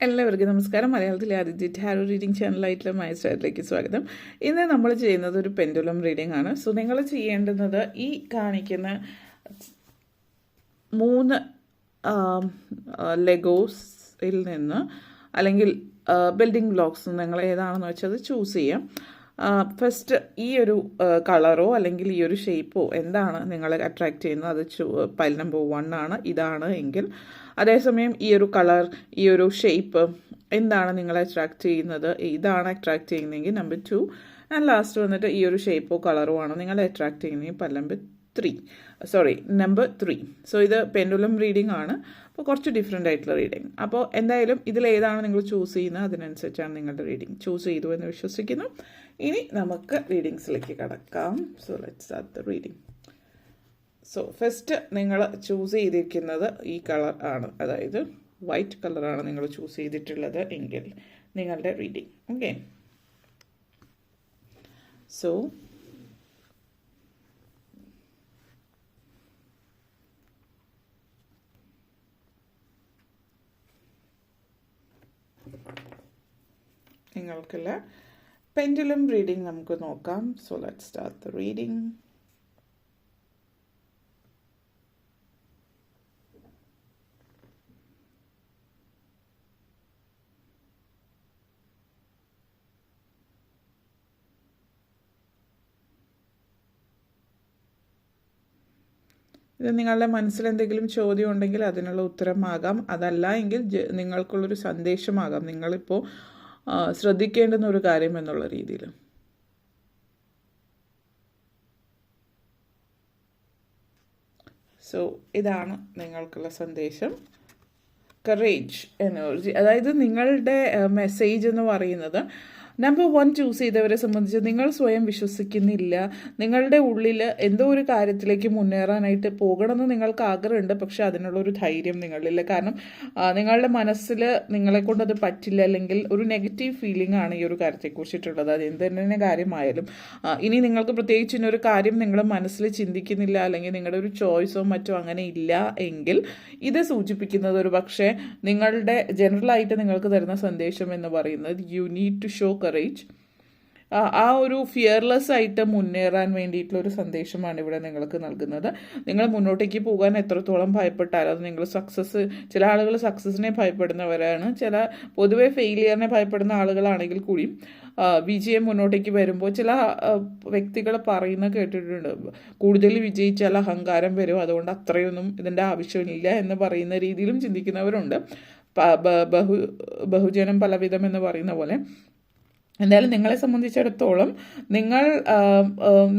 എല്ലാവർക്കും നമസ്കാരം. മലയാളത്തിലെ ആദ്യത്തെ ഹാരോ റീഡിംഗ് ചാനലായിട്ടുള്ള മൈസ്റ്റാറിലേക്ക് സ്വാഗതം. ഇന്ന് നമ്മൾ ചെയ്യുന്നത് ഒരു പെൻഡുലം റീഡിംഗ് ആണ്. സോ നിങ്ങൾ ചെയ്യേണ്ടുന്നത് ഈ കാണിക്കുന്ന മൂന്ന് ലെഗോസിൽ നിന്ന് അല്ലെങ്കിൽ ബിൽഡിംഗ് ബ്ലോക്സ് നിങ്ങൾ ഏതാണെന്ന് വെച്ചാൽ അത് ചൂസ് ചെയ്യാം. ഫസ്റ്റ് ഈ ഒരു കളറോ അല്ലെങ്കിൽ ഈ ഒരു ഷേപ്പോ എന്താണ് നിങ്ങളെ അട്രാക്റ്റ് ചെയ്യുന്നത്? അത് പൈൽ നമ്പർ വൺ ആണ്. ഇതാണ് എങ്കിൽ അതേസമയം ഈ ഒരു കളർ ഈ ഒരു ഷേപ്പ് എന്താണ് നിങ്ങളെ അട്രാക്റ്റ് ചെയ്യുന്നത്? ഇതാണ് അട്രാക്റ്റ് ചെയ്യുന്നതെങ്കിൽ നമ്പർ ടു ആൻഡ് ലാസ്റ്റ് വന്നിട്ട് ഈ ഒരു ഷേപ്പോ കളറോ ആണ് നിങ്ങളെ അട്രാക്റ്റ് ചെയ്യുന്നതെങ്കിൽ പല number three sorry number three so ഇത് പെൻഡുലം റീഡിംഗ് ആണ്. അപ്പോൾ കുറച്ച് ഡിഫറെന്റ് ആയിട്ടുള്ള റീഡിംഗ് അപ്പോൾ എന്തായാലും ഇതിൽ ഏതാണ് നിങ്ങൾ ചൂസ് ചെയ്യുന്നത്? അതിനനുസരിച്ചാണ് നിങ്ങളുടെ റീഡിംഗ് ചൂസ് ചെയ്തു എന്ന് വിശ്വസിക്കുന്നു. ഇനി നമുക്ക് റീഡിങ്സിലേക്ക് കടക്കാം. So let start the reading so first നിങ്ങൾ ചൂസ് ചെയ്തിരിക്കുന്നത് ഈ കളർ ആണ്. അതായത് വൈറ്റ് കളറാണ് നിങ്ങൾ ചൂസ് ചെയ്തിട്ടുള്ളത് എങ്കിൽ നിങ്ങളുടെ റീഡിങ് ഓക്കെ സോ നിങ്ങൾക്കുള്ള പെൻഡുലം റീഡിംഗ് നമുക്ക് നോക്കാം. So let start the reading ഇത് നിങ്ങളുടെ മനസ്സിൽ എന്തെങ്കിലും ചോദ്യം ഉണ്ടെങ്കിൽ അതിനുള്ള ഉത്തരമാകാം. അതല്ല എങ്കിൽ നിങ്ങൾക്കുള്ളൊരു സന്ദേശമാകാം. നിങ്ങളിപ്പോൾ ശ്രദ്ധിക്കേണ്ടുന്ന ഒരു കാര്യം എന്നുള്ള രീതിയിൽ. സോ ഇതാണ് നിങ്ങൾക്കുള്ള സന്ദേശം. കറേജ് എനർജി അതായത് നിങ്ങളുടെ മെസ്സേജ് എന്ന് പറയുന്നത് നമ്പർ വൺ ചൂസ് ചെയ്തവരെ സംബന്ധിച്ച് നിങ്ങൾ സ്വയം വിശ്വസിക്കുന്നില്ല. നിങ്ങളുടെ ഉള്ളിൽ എന്തോ ഒരു കാര്യത്തിലേക്ക് മുന്നേറാനായിട്ട് പോകണമെന്ന് നിങ്ങൾക്ക് ആഗ്രഹമുണ്ട്. പക്ഷെ അതിനുള്ള ഒരു ധൈര്യം നിങ്ങളിലില്ല കാരണം നിങ്ങളുടെ മനസ്സിൽ നിങ്ങളെ കൊണ്ട് അത് പറ്റില്ല. അല്ലെങ്കിൽ ഒരു നെഗറ്റീവ് ഫീലിംഗ് ആണ് ഈ ഒരു കാര്യത്തെക്കുറിച്ചിട്ടുള്ളത്. അത് എന്ത് തന്നെ കാര്യമായാലും ഇനി നിങ്ങൾക്ക് പ്രത്യേകിച്ച് ഇന്നൊരു കാര്യം നിങ്ങൾ മനസ്സിൽ ചിന്തിക്കുന്നില്ല. അല്ലെങ്കിൽ നിങ്ങളുടെ ഒരു ചോയ്സോ മറ്റോ അങ്ങനെ ഇല്ല എങ്കിൽ ഇത് സൂചിപ്പിക്കുന്നത് ഒരു പക്ഷേ നിങ്ങളുടെ ജനറലായിട്ട് നിങ്ങൾക്ക് തരുന്ന സന്ദേശം എന്ന് പറയുന്നത് you need to show courage ആ ഒരു ഫിയർലെസ് ആയിട്ട് മുന്നേറാൻ വേണ്ടിയിട്ടുള്ള ഒരു സന്ദേശമാണ് ഇവിടെ നിങ്ങൾക്ക് നൽകുന്നത്. നിങ്ങൾ മുന്നോട്ടേക്ക് പോകാൻ എത്രത്തോളം ഭയപ്പെട്ടാലും അത് നിങ്ങൾ സക്സസ് ചില ആളുകൾ സക്സസിനെ ഭയപ്പെടുന്നവരാണ്. ചില പൊതുവെ ഫെയിലിയറിനെ ഭയപ്പെടുന്ന ആളുകളാണെങ്കിൽ കൂടിയും വിജയം മുന്നോട്ടേക്ക് വരുമ്പോൾ ചില വ്യക്തികൾ പറയുന്ന കേട്ടിട്ടുണ്ട്. കൂടുതൽ വിജയിച്ചാൽ അഹങ്കാരം വരും. അതുകൊണ്ട് അത്രയൊന്നും ഇതിന്റെ ആവശ്യമില്ല എന്ന് പറയുന്ന രീതിയിലും ചിന്തിക്കുന്നവരുണ്ട്. ബഹു ബഹുജനം പലവിധം എന്ന് പറയുന്ന പോലെ. എന്തായാലും നിങ്ങളെ സംബന്ധിച്ചിടത്തോളം നിങ്ങൾ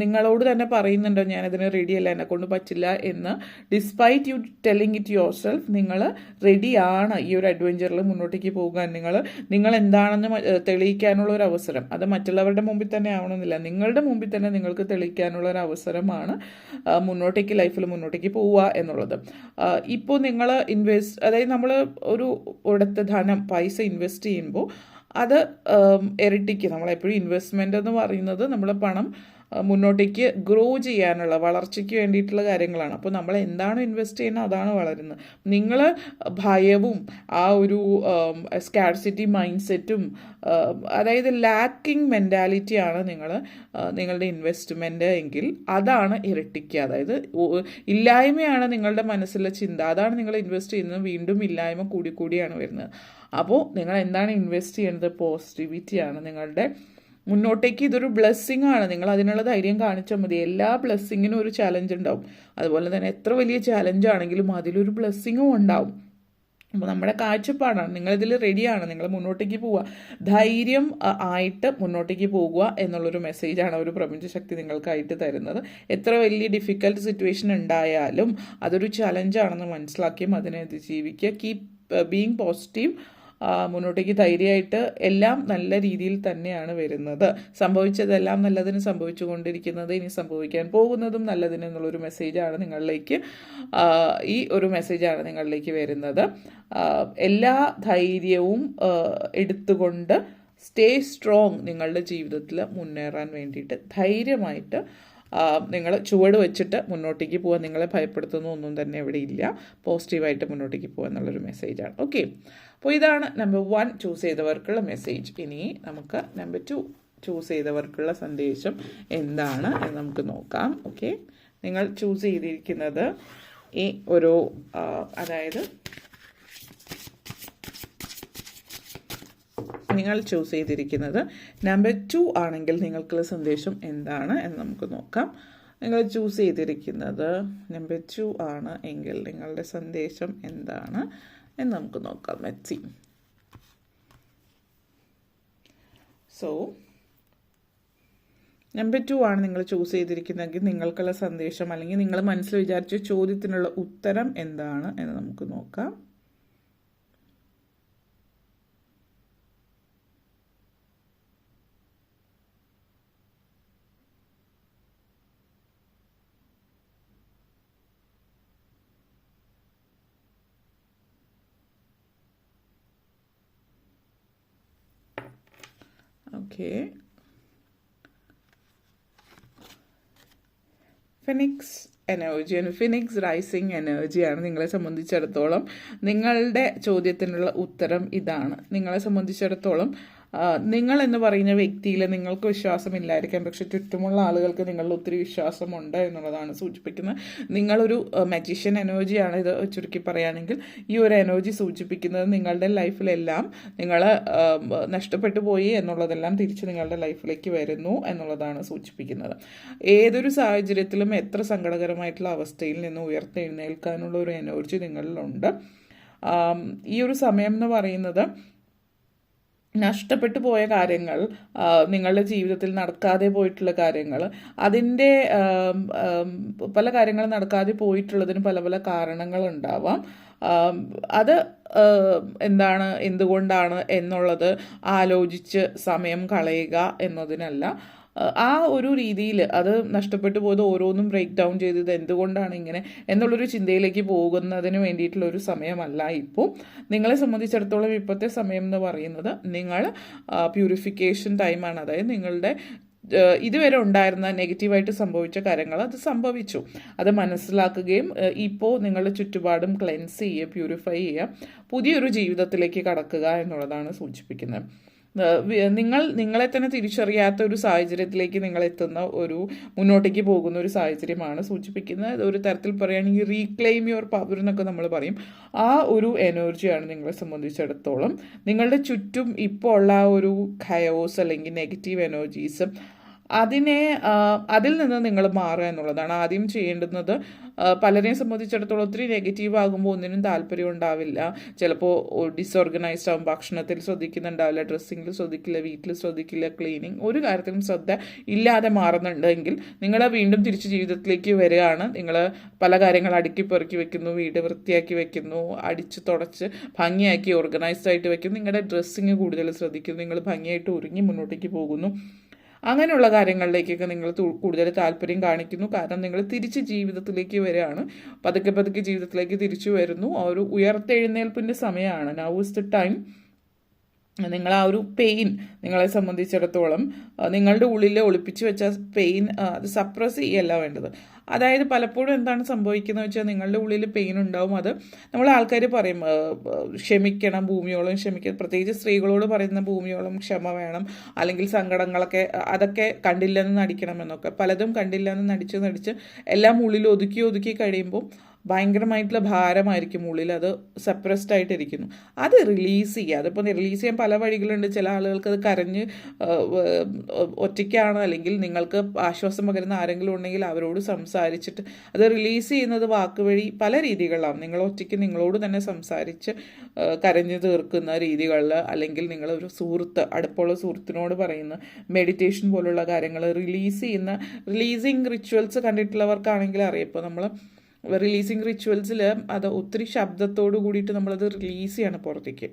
നിങ്ങളോട് തന്നെ പറയുന്നുണ്ടോ ഞാനതിന് റെഡിയല്ല എന്നെ കൊണ്ട് പറ്റില്ല എന്ന്? Despite you telling it yourself നിങ്ങൾ റെഡിയാണ് ഈ ഒരു അഡ്വഞ്ചറിൽ മുന്നോട്ടേക്ക് പോകാൻ. നിങ്ങൾ നിങ്ങൾ എന്താണെന്ന് തെളിയിക്കാനുള്ള ഒരു അവസരം. അത് മറ്റുള്ളവരുടെ മുമ്പിൽ തന്നെ ആവണമെന്നില്ല. നിങ്ങളുടെ മുമ്പിൽ തന്നെ നിങ്ങൾക്ക് തെളിയിക്കാനുള്ള ഒരു അവസരമാണ് മുന്നോട്ടേക്ക് ലൈഫിൽ മുന്നോട്ടേക്ക് പോവുക എന്നുള്ളത്. ഇപ്പോൾ നിങ്ങൾ ഇൻവെസ്റ്റ് അതായത് നമ്മൾ ഒരു ഇടത്ത് ധനം പൈസ ഇൻവെസ്റ്റ് ചെയ്യുമ്പോൾ അത് ഇരട്ടിക്ക്. നമ്മളെപ്പോഴും ഇൻവെസ്റ്റ്മെന്റ് എന്ന് പറയുന്നത് നമ്മൾ പണം മുന്നോട്ടേക്ക് ഗ്രോ ചെയ്യാനുള്ള വളർച്ചയ്ക്ക് വേണ്ടിയിട്ടുള്ള കാര്യങ്ങളാണ്. അപ്പോൾ നമ്മൾ എന്താണ് ഇൻവെസ്റ്റ് ചെയ്യുന്നത് അതാണ് വളരുന്നത്. നിങ്ങൾ ഭയവും ആ ഒരു സ്കാർസിറ്റി മൈൻഡ് സെറ്റും അതായത് ലാക്കിംഗ് മെന്റാലിറ്റിയാണ് നിങ്ങൾ നിങ്ങളുടെ ഇൻവെസ്റ്റ്മെന്റ് എങ്കിൽ അതാണ് ഇരട്ടിക്കുക അതായത് ഇല്ലായ്മയാണ് നിങ്ങളുടെ മനസ്സിലെ ചിന്ത. അതാണ് നിങ്ങൾ ഇൻവെസ്റ്റ് ചെയ്യുന്നത്. വീണ്ടും ഇല്ലായ്മ കൂടി കൂടിയാണ് വരുന്നത്. അപ്പോൾ നിങ്ങൾ എന്താണ് ഇൻവെസ്റ്റ് ചെയ്യുന്നത് പോസിറ്റിവിറ്റിയാണ് നിങ്ങളുടെ. മുന്നോട്ടേക്ക് ഇതൊരു ബ്ലെസ്സിങ് ആണ്. നിങ്ങൾ അതിനുള്ള ധൈര്യം കാണിച്ചാൽ മതി. എല്ലാ ബ്ലെസ്സിങ്ങിനും ഒരു ചലഞ്ച് ഉണ്ടാവും. അതുപോലെ തന്നെ എത്ര വലിയ ചലഞ്ച് ആണെങ്കിലും അതിലൊരു ബ്ലെസ്സിങ്ങും ഉണ്ടാവും. അപ്പോൾ നമ്മുടെ കാഴ്ചപ്പാടാണ്. നിങ്ങളിതിൽ റെഡിയാണ് നിങ്ങൾ മുന്നോട്ടേക്ക് പോവുക. ധൈര്യം ആയിട്ട് മുന്നോട്ടേക്ക് പോകുക എന്നുള്ളൊരു മെസ്സേജാണ് ഒരു പ്രപഞ്ചശക്തി നിങ്ങൾക്കായിട്ട് തരുന്നത്. എത്ര വലിയ ഡിഫിക്കൽട്ട് സിറ്റുവേഷൻ ഉണ്ടായാലും അതൊരു ചലഞ്ചാണെന്ന് മനസ്സിലാക്കിയും അതിനെ അതിജീവിക്കുക കീപ് ബീങ് പോസിറ്റീവ് മുന്നോട്ടേക്ക് ധൈര്യമായിട്ട് എല്ലാം നല്ല രീതിയിൽ തന്നെയാണ് വരുന്നത്. സംഭവിച്ചതെല്ലാം നല്ലതിന് സംഭവിച്ചു കൊണ്ടിരിക്കുന്നത് ഇനി സംഭവിക്കാൻ പോകുന്നതും നല്ലതിന് എന്നുള്ളൊരു മെസ്സേജാണ് നിങ്ങളിലേക്ക് ഈ ഒരു മെസ്സേജാണ് നിങ്ങളിലേക്ക് വരുന്നത്. എല്ലാ ധൈര്യവും എടുത്തുകൊണ്ട് സ്റ്റേ സ്ട്രോങ് നിങ്ങളുടെ ജീവിതത്തിൽ മുന്നേറാൻ വേണ്ടിയിട്ട് ധൈര്യമായിട്ട് നിങ്ങൾ ചുവട് വെച്ചിട്ട് മുന്നോട്ടേക്ക് പോകാൻ നിങ്ങളെ ഭയപ്പെടുത്തുന്ന ഒന്നും തന്നെ ഇവിടെ ഇല്ല. പോസിറ്റീവായിട്ട് മുന്നോട്ടേക്ക് പോകുക എന്നുള്ളൊരു മെസ്സേജാണ് ഓക്കെ അപ്പോൾ ഇതാണ് നമ്പർ വൺ ചൂസ് ചെയ്തവർക്കുള്ള മെസ്സേജ് ഇനി നമുക്ക് നമ്പർ ടു ചൂസ് ചെയ്തവർക്കുള്ള സന്ദേശം എന്താണ് എന്ന് നമുക്ക് നോക്കാം. ഓക്കെ നിങ്ങൾ ചൂസ് ചെയ്തിരിക്കുന്നത് ഈ ഒരു അതായത് നിങ്ങൾ ചൂസ് ചെയ്തിരിക്കുന്നത്. നമ്പർ ടു ആണെങ്കിൽ നിങ്ങൾക്കുള്ള സന്ദേശം എന്താണ് എന്ന് നമുക്ക് നോക്കാം. നിങ്ങൾ ചൂസ് ചെയ്തിരിക്കുന്നത് നമ്പർ ടു ആണ് എങ്കിൽ നിങ്ങളുടെ സന്ദേശം എന്താണ് എന്ന് നമുക്ക് നോക്കാം. മെച്ചി സോ നമ്പർ ടു ആണ് നിങ്ങൾ ചൂസ് ചെയ്തിരിക്കുന്നതെങ്കിൽ നിങ്ങൾക്കുള്ള സന്ദേശം അല്ലെങ്കിൽ നിങ്ങൾ മനസ്സിൽ വിചാരിച്ച ചോദ്യത്തിനുള്ള ഉത്തരം എന്താണ് എന്ന് നമുക്ക് നോക്കാം. ഓക്കെ. ഫിനിക്സ് ആണ്. ഫിനിക്സ് റൈസിങ് എനർജിയാണ് നിങ്ങളെ സംബന്ധിച്ചിടത്തോളം. നിങ്ങളുടെ ചോദ്യത്തിനുള്ള ഉത്തരം ഇതാണ്. നിങ്ങളെ സംബന്ധിച്ചിടത്തോളം നിങ്ങൾ എന്ന് പറയുന്ന വ്യക്തിയിൽ നിങ്ങൾക്ക് വിശ്വാസമില്ലായിരിക്കാം. പക്ഷെ ചുറ്റുമുള്ള ആളുകൾക്ക് നിങ്ങളിൽ ഒത്തിരി വിശ്വാസമുണ്ട് എന്നുള്ളതാണ് സൂചിപ്പിക്കുന്നത്. നിങ്ങളൊരു മജീഷ്യൻ എനർജിയാണ് ഇത് ചുരുക്കി പറയുകയാണെങ്കിൽ. ഈ ഒരു എനർജി സൂചിപ്പിക്കുന്നത് നിങ്ങളുടെ ലൈഫിലെല്ലാം നിങ്ങൾ നഷ്ടപ്പെട്ടു പോയി എന്നുള്ളതെല്ലാം തിരിച്ച് നിങ്ങളുടെ ലൈഫിലേക്ക് വരുന്നു എന്നുള്ളതാണ് സൂചിപ്പിക്കുന്നത്. ഏതൊരു സാഹചര്യത്തിലും എത്ര സങ്കടകരമായിട്ടുള്ള അവസ്ഥയിൽ നിന്ന് ഉയർത്തെഴുന്നേൽക്കാനുള്ള ഒരു എനർജി നിങ്ങളിലുണ്ട്. ഈ ഒരു സമയം എന്ന് പറയുന്നത് നഷ്ടപ്പെട്ടു പോയ കാര്യങ്ങൾ നിങ്ങളുടെ ജീവിതത്തിൽ നടക്കാതെ പോയിട്ടുള്ള കാര്യങ്ങൾ അതിന്റെ പല കാര്യങ്ങൾ നടക്കാതെ പോയിട്ടുള്ളതിന് പല പല കാരണങ്ങൾ ഉണ്ടാവാം. അത് എന്താണ് എന്തുകൊണ്ടാണ് എന്നുള്ളത് ആലോചിച്ച് സമയം കളയുക എന്നതിനല്ല. ആ ഒരു രീതിയിൽ അത് നഷ്ടപ്പെട്ടു പോയത് ഓരോന്നും ബ്രേക്ക് ഡൗൺ ചെയ്തത് എന്തുകൊണ്ടാണ് ഇങ്ങനെ എന്നുള്ളൊരു ചിന്തയിലേക്ക് പോകുന്നതിന് വേണ്ടിയിട്ടുള്ള ഒരു സമയമല്ല ഇപ്പോൾ നിങ്ങളെ സംബന്ധിച്ചിടത്തോളം ഇപ്പോഴത്തെ സമയം എന്ന് പറയുന്നത് നിങ്ങൾ പ്യൂരിഫിക്കേഷൻ ടൈമാണ് അതായത് നിങ്ങളുടെ ഇതുവരെ ഉണ്ടായിരുന്ന നെഗറ്റീവായിട്ട് സംഭവിച്ച കാര്യങ്ങൾ അത് സംഭവിച്ചു. അത് മനസ്സിലാക്കുകയും ഇപ്പോൾ നിങ്ങളുടെ ചുറ്റുപാടും ക്ലെൻസ് ചെയ്യുക പ്യൂരിഫൈ ചെയ്യുക പുതിയൊരു ജീവിതത്തിലേക്ക് കടക്കുക എന്നുള്ളതാണ് സൂചിപ്പിക്കുന്നത്. നിങ്ങൾ നിങ്ങളെ തന്നെ തിരിച്ചറിയാത്ത ഒരു സാഹചര്യത്തിലേക്ക് നിങ്ങൾ എത്തുന്ന ഒരു മുന്നോട്ടേക്ക് പോകുന്ന ഒരു സാഹചര്യമാണ് സൂചിപ്പിക്കുന്നത്. ഒരു തരത്തിൽ പറയുകയാണെങ്കിൽ റീക്ലെയിം യുവർ പവർ എന്നൊക്കെ നമ്മൾ പറയും. ആ ഒരു എനർജിയാണ് നിങ്ങളെ സംബന്ധിച്ചിടത്തോളം. നിങ്ങളുടെ ചുറ്റും ഇപ്പോൾ ഉള്ള ഒരു ഖയോസ് അല്ലെങ്കിൽ നെഗറ്റീവ് എനർജീസ് അതിനെ അതിൽ നിന്ന് നിങ്ങൾ മാറുക എന്നുള്ളതാണ്. ആദ്യം ചെയ്യേണ്ടുന്നത് പലരെയും സംബന്ധിച്ചിടത്തോളം ഒത്തിരി നെഗറ്റീവ് ആകുമ്പോൾ ഒന്നിനും താല്പര്യം ഉണ്ടാവില്ല. ചിലപ്പോൾ ഡിസോർഗനൈസ്ഡ് ആകും ഭക്ഷണത്തിൽ ശ്രദ്ധിക്കുന്നുണ്ടാവില്ല ഡ്രസ്സിങ്ങിൽ ശ്രദ്ധിക്കില്ല വീട്ടിൽ ശ്രദ്ധിക്കില്ല ക്ലീനിങ് ഒരു കാര്യത്തിലും ശ്രദ്ധ ഇല്ലാതെ മാറുന്നുണ്ടെങ്കിൽ നിങ്ങൾ വീണ്ടും തിരിച്ച് ജീവിതത്തിലേക്ക് വരികയാണ്. നിങ്ങൾ പല കാര്യങ്ങൾ അടുക്കി പെറുക്കി വെക്കുന്നു വീട് വൃത്തിയാക്കി വെക്കുന്നു അടിച്ച് തുടച്ച് ഭംഗിയാക്കി ഓർഗനൈസ്ഡ് ആയിട്ട് വെക്കുന്നു. നിങ്ങളുടെ ഡ്രസ്സിങ് കൂടുതൽ ശ്രദ്ധിക്കുന്നു. നിങ്ങൾ ഭംഗിയായിട്ട് ഒരുങ്ങി മുന്നോട്ടേക്ക് പോകുന്നു. അങ്ങനെയുള്ള കാര്യങ്ങളിലേക്കൊക്കെ നിങ്ങൾ കൂടുതൽ താല്പര്യം കാണിക്കുന്നു. കാരണം നിങ്ങൾ തിരിച്ച് ജീവിതത്തിലേക്ക് വരികയാണ്. പതുക്കെ പതുക്കെ ജീവിതത്തിലേക്ക് തിരിച്ചു വരുന്നു. ആ ഒരു ഉയർത്തെഴുന്നേൽപ്പിന്റെ സമയമാണ്. നൗ ഇസ് ദ ടൈം നിങ്ങൾ ആ ഒരു പെയിൻ നിങ്ങളെ സംബന്ധിച്ചിടത്തോളം നിങ്ങളുടെ ഉള്ളിൽ ഒളിപ്പിച്ചു വെച്ച പെയിൻ അത് സപ്രസ് ചെയ്യല്ല വേണ്ടത്. അതായത് പലപ്പോഴും എന്താണ് സംഭവിക്കുന്നത് വെച്ചാൽ നിങ്ങളുടെ ഉള്ളിൽ പെയിൻ ഉണ്ടാവും. അത് നമ്മൾ ആൾക്കാർ പറയും ക്ഷമിക്കണം ഭൂമിയോളം ക്ഷമിക്കണം. പ്രത്യേകിച്ച് സ്ത്രീകളോട് പറയുന്ന ഭൂമിയോളം ക്ഷമ വേണം. അല്ലെങ്കിൽ സങ്കടങ്ങളൊക്കെ അതൊക്കെ കണ്ടില്ലെന്ന് നടിക്കണം എന്നൊക്കെ. പലതും കണ്ടില്ലെന്ന് നടിച്ച് നടിച്ച് എല്ലാം ഉള്ളിൽ ഒതുക്കി ഒതുക്കി കഴിയുമ്പോൾ ഭയങ്കരമായിട്ടുള്ള ഭാരമായിരിക്കും ഉള്ളിൽ. അത് സപ്രസ്ഡ് ആയിട്ടിരിക്കുന്നു. അത് റിലീസ് ചെയ്യുക. അതിപ്പോൾ റിലീസ് ചെയ്യാൻ പല വഴികളുണ്ട്. ചില ആളുകൾക്ക് അത് കരഞ്ഞ് ഒറ്റയ്ക്കാണ്. അല്ലെങ്കിൽ നിങ്ങൾക്ക് ആശ്വാസം പകരുന്ന ആരെങ്കിലും ഉണ്ടെങ്കിൽ അവരോട് സംസാരിച്ചിട്ട് അത് റിലീസ് ചെയ്യുന്നത് വാക്ക് വഴി പല രീതികളിലാണ് നിങ്ങൾ ഒറ്റയ്ക്ക് നിങ്ങളോട് തന്നെ സംസാരിച്ച് കരഞ്ഞു തീർക്കുന്ന രീതികളിൽ അല്ലെങ്കിൽ നിങ്ങളൊരു സുഹൃത്ത് അടുപ്പുള്ള സുഹൃത്തിനോട് പറയുന്ന മെഡിറ്റേഷൻ പോലുള്ള കാര്യങ്ങൾ റിലീസ് ചെയ്യുന്ന റിലീസിങ് റിച്വൽസ് കണ്ടിട്ടുള്ളവർക്കാണെങ്കിൽ അറിയാം. ഇപ്പോൾ നമ്മൾ റിലീസിങ് റിച്വൽസിൽ അത് ഒത്തിരി ശബ്ദത്തോട് കൂടിയിട്ട് നമ്മളത് റിലീസ് ചെയ്യണം പുറത്തേക്ക്.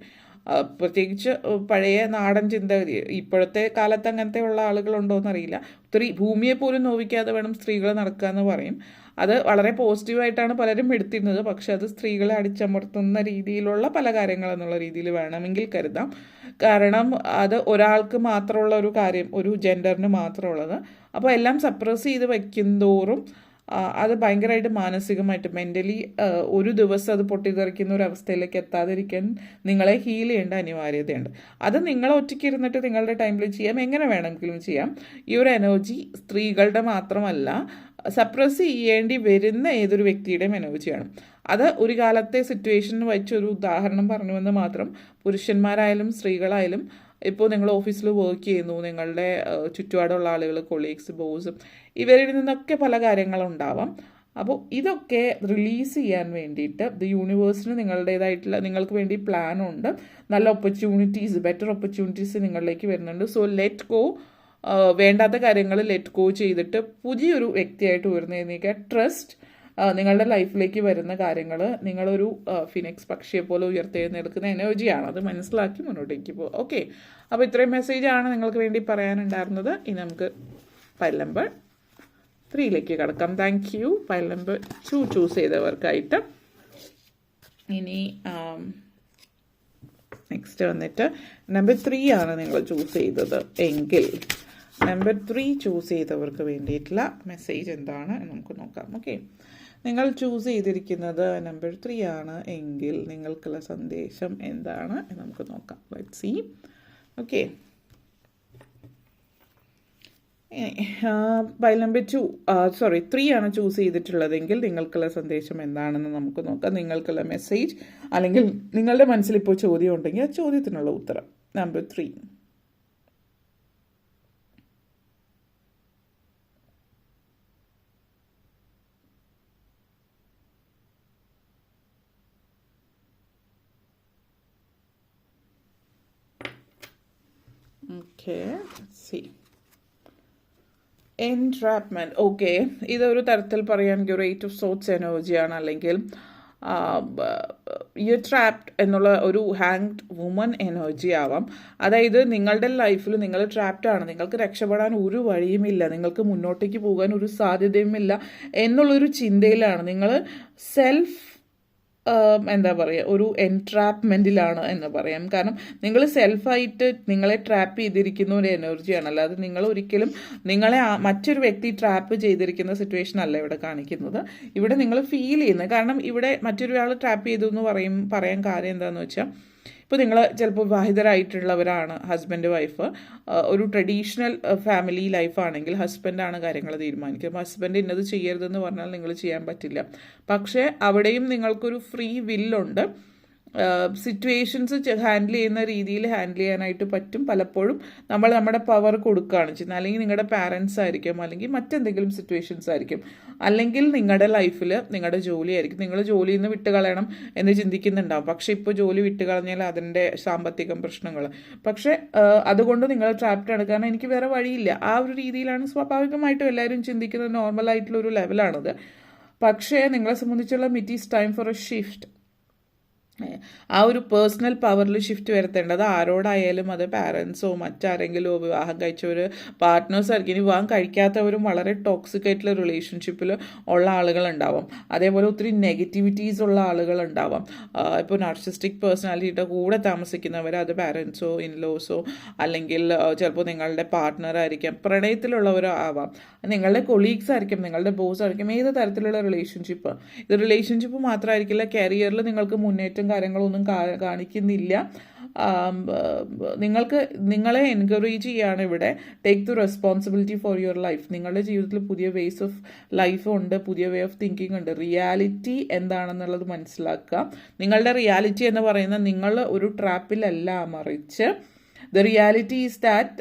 പ്രത്യേകിച്ച് പഴയ നാടൻ ചിന്തഗതി ഇപ്പോഴത്തെ കാലത്ത് അങ്ങനത്തെ ഉള്ള ആളുകളുണ്ടോ എന്നറിയില്ല ഒത്തിരി ഭൂമിയെ പോലും നോവിക്കാതെ വേണം സ്ത്രീകൾ നടക്കുക എന്ന് പറയും. അത് വളരെ പോസിറ്റീവായിട്ടാണ് പലരും എടുത്തിരുന്നത്. പക്ഷെ അത് സ്ത്രീകളെ അടിച്ചമർത്തുന്ന രീതിയിലുള്ള പല കാര്യങ്ങൾ എന്നുള്ള രീതിയിൽ വേണമെങ്കിൽ കരുതാം. കാരണം അത് ഒരാൾക്ക് മാത്രമുള്ള ഒരു കാര്യം ഒരു ജെൻഡറിന് മാത്രമുള്ളത്. അപ്പോൾ എല്ലാം സപ്രസ് ചെയ്ത് വയ്ക്കുന്തോറും ആ, അത് ഭയങ്കരമായിട്ട് മാനസികമായിട്ട് മെന്റലി ഒരു ദിവസം അത് പൊട്ടിത്തെറിക്കുന്ന ഒരു അവസ്ഥയിലേക്ക് എത്താതിരിക്കാൻ നിങ്ങളെ ഹീൽ ചെയ്യേണ്ട അനിവാര്യതയുണ്ട്. അത് നിങ്ങൾ ഒറ്റയ്ക്ക് ഇരുന്നിട്ട് നിങ്ങളുടെ ടൈമിൽ ചെയ്യാം. എങ്ങനെ വേണമെങ്കിലും ചെയ്യാം. ഈ ഒരു എനർജി സ്ത്രീകളുടെ മാത്രമല്ല സപ്രസ് ചെയ്യേണ്ടി വരുന്ന ഏതൊരു വ്യക്തിയുടെയും എനർജിയാണ് അത് ഒരു കാലത്തെ സിറ്റുവേഷൻ ഒരു ഉദാഹരണം പറഞ്ഞുവെന്ന് മാത്രം പുരുഷന്മാരായാലും സ്ത്രീകളായാലും ഇപ്പോൾ നിങ്ങൾ ഓഫീസിൽ വർക്ക് ചെയ്യുന്നു നിങ്ങളുടെ ചുറ്റുപാടുള്ള ആളുകൾ കൊളീഗ്സ് ബോസും ഇവരിൽ നിന്നൊക്കെ പല കാര്യങ്ങളുണ്ടാവാം. അപ്പോൾ ഇതൊക്കെ റിലീസ് ചെയ്യാൻ വേണ്ടിയിട്ട് ദ യൂണിവേഴ്സിന് നിങ്ങളുടേതായിട്ടുള്ള നിങ്ങൾക്ക് വേണ്ടി പ്ലാൻ ഉണ്ട്. നല്ല ഓപ്പർച്യൂണിറ്റീസ് ബെറ്റർ ഓപ്പർച്യൂണിറ്റീസ് നിങ്ങളിലേക്ക് വരുന്നുണ്ട്. സോ ലെറ്റ് ഗോ വേണ്ടാത്ത കാര്യങ്ങൾ ലെറ്റ് ഗോ ചെയ്തിട്ട് പുതിയൊരു വ്യക്തിയായിട്ട് ഉയർന്നേക്കുക ട്രസ്റ്റ് നിങ്ങളുടെ ലൈഫിലേക്ക് വരുന്ന കാര്യങ്ങൾ നിങ്ങളൊരു ഫിനിക്സ് പക്ഷിയെ പോലെ ഉയർത്തെഴുന്നേൽക്കുന്ന എനർജിയാണ് അത് മനസ്സിലാക്കി മുന്നോട്ടേക്ക് പോകും ഓക്കെ അപ്പോൾ ഇത്രയും മെസ്സേജാണ് നിങ്ങൾക്ക് വേണ്ടി പറയാനുണ്ടായിരുന്നത്. ഇനി നമുക്ക് നമ്പർ ത്രീയിലേക്ക് കിടക്കാം. Thank you file number two choose ചെയ്തവർക്കായിട്ട്. ഇനി നെക്സ്റ്റ് വന്നിട്ട് നമ്പർ ത്രീ ആണ് നിങ്ങൾ ചൂസ് ചെയ്തത് എങ്കിൽ. നമ്പർ ത്രീ ചൂസ് ചെയ്തവർക്ക് വേണ്ടിയിട്ടുള്ള മെസ്സേജ് എന്താണ് നമുക്ക് നോക്കാം. ഓക്കെ നിങ്ങൾ ചൂസ് ചെയ്തിരിക്കുന്നത് നമ്പർ ത്രീ ആണ് എങ്കിൽ നിങ്ങൾക്കുള്ള സന്ദേശം എന്താണ് നമുക്ക് നോക്കാം. Let see okay by number two sorry three ആണ് ചൂസ് ചെയ്തിട്ടുള്ളതെങ്കിൽ നിങ്ങൾക്കുള്ള സന്ദേശം എന്താണെന്ന് നമുക്ക് നോക്കാം. നിങ്ങൾക്കുള്ള മെസ്സേജ് അല്ലെങ്കിൽ നിങ്ങളുടെ മനസ്സിൽ ഇപ്പോൾ ചോദ്യം ഉണ്ടെങ്കിൽ ആ ചോദ്യത്തിനുള്ള ഉത്തരം. Number three okay see entrapment okay ഇതൊരു തരത്തിൽ പറയുകയാണെങ്കിൽ റേറ്റ് ഓഫ് സോട്ട്സ് എനർജിയാണ് അല്ലെങ്കിൽ യു ട്രാപ്ഡ് എന്നുള്ള ഒരു ഹാങ്ഡ് വുമൺ എനർജി ആവാം. അതായത് നിങ്ങളുടെ ലൈഫിൽ നിങ്ങൾ ട്രാപ്ഡ് ആണ്. നിങ്ങൾക്ക് രക്ഷപ്പെടാൻ ഒരു വഴിയുമില്ല. നിങ്ങൾക്ക് മുന്നോട്ടേക്ക് പോകാൻ ഒരു സാധ്യതയുമില്ല. എന്നുള്ളൊരു ചിന്തയിലാണ്. നിങ്ങൾ സെൽഫ് എന്താ പറയുക ഒരു എൻട്രാപ്മെന്റിലാണ് എന്ന് പറയാം. കാരണം നിങ്ങൾ സെൽഫായിട്ട് നിങ്ങളെ ട്രാപ്പ് ചെയ്തിരിക്കുന്ന ഒരു എനർജിയാണ് അല്ലാതെ നിങ്ങൾ ഒരിക്കലും നിങ്ങളെ മറ്റൊരു വ്യക്തി ട്രാപ്പ് ചെയ്തിരിക്കുന്ന സിറ്റുവേഷൻ അല്ല ഇവിടെ കാണിക്കുന്നത്. ഇവിടെ നിങ്ങൾ ഫീൽ ചെയ്യുന്നത്. കാരണം ഇവിടെ മറ്റൊരാൾ ട്രാപ്പ് ചെയ്തു എന്ന് പറയും പറയാൻ കാര്യം എന്താണെന്ന് വെച്ചാൽ ഇപ്പോൾ നിങ്ങൾ ചിലപ്പോൾ വിവാഹിതരായിട്ടുള്ളവരാണ് ഹസ്ബൻഡ് വൈഫ് ഒരു ട്രഡീഷണൽ ഫാമിലി ലൈഫാണെങ്കിൽ ഹസ്ബൻഡാണ് കാര്യങ്ങൾ തീരുമാനിക്കുക. ഹസ്ബൻഡ് ഇന്നത് ചെയ്യരുതെന്ന് പറഞ്ഞാൽ നിങ്ങൾ ചെയ്യാൻ പറ്റില്ല. പക്ഷേ അവിടെയും നിങ്ങൾക്കൊരു ഫ്രീ വില്ലുണ്ട് സിറ്റുവേഷൻസ് ഹാൻഡിൽ ചെയ്യുന്ന രീതിയിൽ ഹാൻഡിൽ ചെയ്യാനായിട്ട് പറ്റും. പലപ്പോഴും നമ്മൾ നമ്മുടെ പവർ കൊടുക്കുകയാണ് ചെയ്യുന്നത്. അല്ലെങ്കിൽ നിങ്ങളുടെ പാരൻസ് ആയിരിക്കും. അല്ലെങ്കിൽ മറ്റെന്തെങ്കിലും സിറ്റുവേഷൻസ് ആയിരിക്കും. അല്ലെങ്കിൽ നിങ്ങളുടെ ലൈഫിൽ നിങ്ങളുടെ ജോലി ആയിരിക്കും. നിങ്ങൾ ജോലിയിൽ നിന്ന് വിട്ട് കളയണം എന്ന് ചിന്തിക്കുന്നുണ്ടാവും. പക്ഷേ ഇപ്പോൾ ജോലി വിട്ട് കളഞ്ഞാൽ അതിന്റെ സാമ്പത്തികം പ്രശ്നങ്ങൾ പക്ഷേ അതുകൊണ്ട് നിങ്ങൾ ട്രാപ്റ്റ് ആണ്. കാരണം എനിക്ക് വേറെ വഴിയില്ല. ആ ഒരു രീതിയിലാണ് സ്വാഭാവികമായിട്ടും എല്ലാവരും ചിന്തിക്കുന്നത്. നോർമൽ ആയിട്ടുള്ള ഒരു ലെവലാണത് പക്ഷേ നിങ്ങളെ സംബന്ധിച്ചുള്ള it is time for a shift ആ ഒരു പേഴ്സണൽ പവറിൽ ഷിഫ്റ്റ് വരുത്തേണ്ടത് ആരോടായാലും അത് പാരൻസോ മറ്റാരെങ്കിലോ വിവാഹം കഴിച്ചവർ പാർട്ട്നേഴ്സ് ആയിരിക്കും. ഇനി വിവാഹം കഴിക്കാത്തവരും വളരെ ടോക്സിക് ആയിട്ടുള്ള റിലേഷൻഷിപ്പിൽ ഉള്ള ആളുകളുണ്ടാവാം. അതേപോലെ ഒത്തിരി നെഗറ്റിവിറ്റീസ് ഉള്ള ആളുകളുണ്ടാവാം. ഇപ്പോൾ നാർസിസ്റ്റിക് പേഴ്സണാലിറ്റിയുടെ കൂടെ താമസിക്കുന്നവർ അത് പാരൻസോ ഇൻലോസോ അല്ലെങ്കിൽ ചിലപ്പോൾ നിങ്ങളുടെ പാർട്ട്ണർ ആയിരിക്കാം പ്രണയത്തിലുള്ളവരോ ആവാം. നിങ്ങളുടെ കൊളീഗ്സ് ആയിരിക്കും നിങ്ങളുടെ ബോസ് ആയിരിക്കും ഏത് തരത്തിലുള്ള റിലേഷൻഷിപ്പ് ഇത് റിലേഷൻഷിപ്പ് മാത്രമായിരിക്കില്ല കരിയറിൽ നിങ്ങൾക്ക് മുന്നേറ്റം കാര്യങ്ങളൊന്നും കാണിക്കുന്നില്ല. നിങ്ങൾക്ക് നിങ്ങളെ എൻകറേജ് ചെയ്യാണ് ഇവിടെ. Take the responsibility for your life നിങ്ങളുടെ ജീവിതത്തിൽ പുതിയ വേസ് ഓഫ് ലൈഫ് ഉണ്ട് പുതിയ വേ ഓഫ് തിങ്കിങ് ഉണ്ട്. റിയാലിറ്റി എന്താണെന്നുള്ളത് മനസ്സിലാക്കുക. നിങ്ങളുടെ റിയാലിറ്റി എന്ന് പറയുന്നത് നിങ്ങൾ ഒരു ട്രാപ്പിലല്ല മറിച്ച്. The reality is that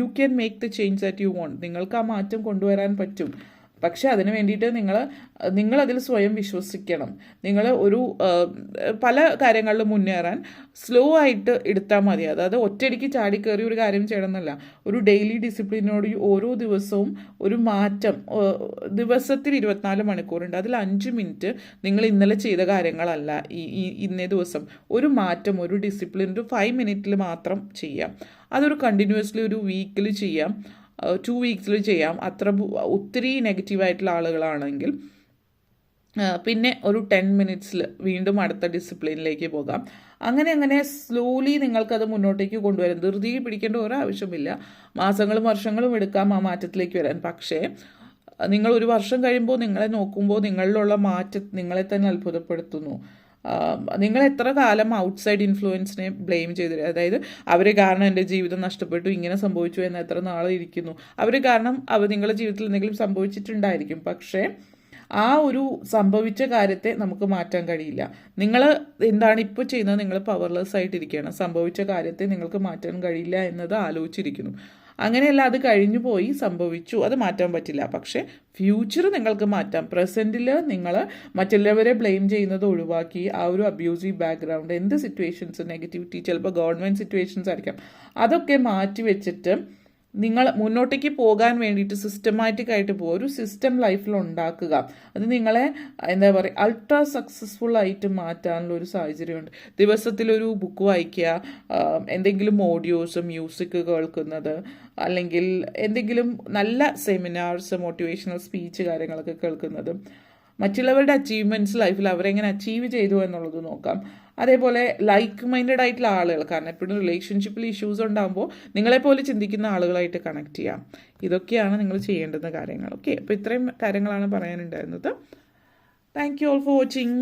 you can make the change that you want നിങ്ങൾക്ക് ആ മാറ്റം കൊണ്ടുവരാൻ പറ്റും. പക്ഷെ അതിന് വേണ്ടിയിട്ട് നിങ്ങൾ നിങ്ങളതിൽ സ്വയം വിശ്വസിക്കണം. നിങ്ങൾ ഒരു പല കാര്യങ്ങളിലും മുന്നേറാൻ സ്ലോ ആയിട്ട് എടുത്താൽ മതി. അതായത് ഒറ്റയടിക്ക് ചാടിക്കയറി ഒരു കാര്യം ചെയ്യണമെന്നല്ല. ഒരു ഡെയിലി ഡിസിപ്ലിനോട് ഓരോ ദിവസവും ഒരു മാറ്റം ദിവസത്തിൽ ഇരുപത്തിനാല് മണിക്കൂറുണ്ട്. അതിൽ അഞ്ച് മിനിറ്റ് നിങ്ങൾ ഇന്നലെ ചെയ്ത കാര്യങ്ങളല്ല ഈ ഇന്നേ ദിവസം. ഒരു മാറ്റം ഒരു ഡിസിപ്ലിൻ ഒരു ഫൈവ് മിനിറ്റിൽ മാത്രം ചെയ്യാം. അതൊരു കണ്ടിന്യൂസ്ലി ഒരു വീക്കിൽ ചെയ്യാം. ടു വീക്സിൽ ചെയ്യാം. അത്ര ഒത്തിരി നെഗറ്റീവായിട്ടുള്ള ആളുകളാണെങ്കിൽ പിന്നെ ഒരു ടെൻ മിനിറ്റ്സിൽ വീണ്ടും അടുത്ത ഡിസിപ്ലിനിലേക്ക് പോകാം. അങ്ങനെ അങ്ങനെ സ്ലോലി നിങ്ങൾക്കത് മുന്നോട്ടേക്ക് കൊണ്ടുവരാം ധൃതി പിടിക്കേണ്ട ഒരു ആവശ്യമില്ല മാസങ്ങളും വർഷങ്ങളും എടുക്കാം ആ മാറ്റത്തിലേക്ക് വരാൻ. പക്ഷേ നിങ്ങൾ ഒരു വർഷം കഴിയുമ്പോൾ നിങ്ങളെ നോക്കുമ്പോൾ നിങ്ങളിലുള്ള മാറ്റം നിങ്ങളെ തന്നെ അത്ഭുതപ്പെടുത്തുന്നു. നിങ്ങൾ എത്ര കാലം ഔട്ട്സൈഡ് ഇൻഫ്ലുവൻസിനെ ബ്ലെയിം ചെയ്തു അതായത് അവർ കാരണം എന്റെ ജീവിതം നഷ്ടപ്പെട്ടു ഇങ്ങനെ സംഭവിച്ചു എന്ന് എത്ര നാൾ ഇരിക്കുന്നു. അവർ കാരണം അവർ നിങ്ങളുടെ ജീവിതത്തിൽ എന്തെങ്കിലും സംഭവിച്ചിട്ടുണ്ടായിരിക്കും. പക്ഷേ ആ ഒരു സംഭവിച്ച കാര്യത്തെ നമുക്ക് മാറ്റാൻ കഴിയില്ല. നിങ്ങൾ എന്താണ് ഇപ്പോൾ ചെയ്യുന്നത്? നിങ്ങൾ പവർലെസ് ആയിട്ടിരിക്കുകയാണ് സംഭവിച്ച കാര്യത്തെ നിങ്ങൾക്ക് മാറ്റാൻ കഴിയില്ല എന്നത് ആലോചിച്ചിരിക്കുന്നു. അങ്ങനെയല്ല അത് കഴിഞ്ഞു പോയി സംഭവിച്ചു. അത് മാറ്റാൻ പറ്റില്ല. പക്ഷേ ഫ്യൂച്ചർ നിങ്ങൾക്ക് മാറ്റാം. പ്രസന്റിൽ നിങ്ങൾ മറ്റുള്ളവരെ ബ്ലെയിം ചെയ്യുന്നത് ഒഴിവാക്കി ആ ഒരു അബ്യൂസീവ് ബാക്ക്ഗ്രൗണ്ട് എന്ത് സിറ്റുവേഷൻസ് നെഗറ്റിവിറ്റി ചിലപ്പോൾ ഗവൺമെന്റ് സിറ്റുവേഷൻസ് ആയിരിക്കാം. അതൊക്കെ മാറ്റി വെച്ചിട്ട് നിങ്ങൾ മുന്നോട്ടേക്ക് പോകാൻ വേണ്ടിയിട്ട് സിസ്റ്റമാറ്റിക് ആയിട്ട് പോകുക ഒരു സിസ്റ്റം ലൈഫിൽ ഉണ്ടാക്കുക. അത് നിങ്ങളെ എന്താ പറയുക അൾട്രാ സക്സസ്ഫുൾ ആയിട്ട് മാറ്റാനുള്ള ഒരു സാഹചര്യമുണ്ട്. ദിവസത്തിലൊരു ബുക്ക് വായിക്കുക എന്തെങ്കിലും ഓഡിയോസ് മ്യൂസിക് കേൾക്കുന്നത് അല്ലെങ്കിൽ എന്തെങ്കിലും നല്ല സെമിനാർസ് മോട്ടിവേഷണൽ സ്പീച്ച് കാര്യങ്ങളൊക്കെ കേൾക്കുന്നത്. മറ്റുള്ളവരുടെ അച്ചീവ്മെന്റ്സ് ലൈഫിൽ അവരെങ്ങനെ അച്ചീവ് ചെയ്തു എന്നുള്ളത് നോക്കാം. അതേപോലെ ലൈക്ക് മൈൻഡഡ് ആയിട്ടുള്ള ആളുകൾ. കാരണം എപ്പോഴും റിലേഷൻഷിപ്പിൽ ഇഷ്യൂസ് ഉണ്ടാകുമ്പോൾ നിങ്ങളെപ്പോലെ ചിന്തിക്കുന്ന ആളുകളായിട്ട് കണക്ട് ചെയ്യാം. ഇതൊക്കെയാണ് നിങ്ങൾ ചെയ്യേണ്ടുന്ന കാര്യങ്ങൾ. ഓക്കെ അപ്പോൾ ഇത്രയും കാര്യങ്ങളാണ് പറയാനുണ്ടായിരുന്നത്. Thank you all for watching